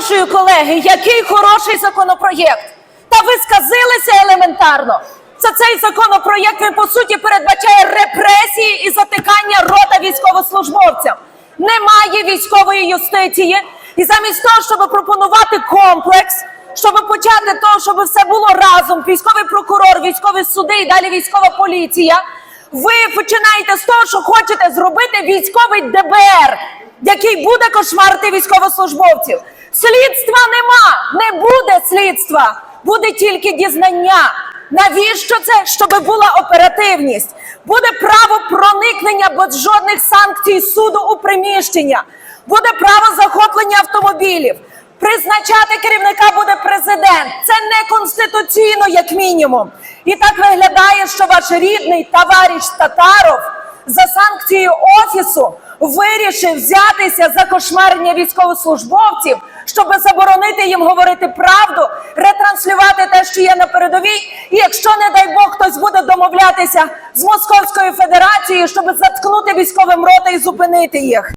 Перепрошую, колеги, який хороший законопроєкт. Та ви сказилися елементарно. Це цей законопроєкт він по суті передбачає репресії і затикання рота військовослужбовцям. Немає військової юстиції, і замість того, щоб пропонувати комплекс, щоб почати того, щоб все було разом, військовий прокурор, військові суди і далі військова поліція. Ви починаєте з того, що хочете зробити військовий ДБР, який буде кошмарити військовослужбовців. Слідства нема, не буде слідства, буде тільки дізнання. Навіщо це? Щоб була оперативність, буде право проникнення без жодних санкцій суду у приміщення, буде право захоплення автомобілів. Призначати керівника буде президент. Це не конституційно, як мінімум. І так виглядає, що ваш рідний товариш Татаров за санкцією офісу вирішив взятися за кошмарення військовослужбовців, щоб заборонити їм говорити правду, ретранслювати те, що є на передовій. І якщо, не дай Бог, хтось буде домовлятися з Московською Федерацією, щоб заткнути військовим рота і зупинити їх.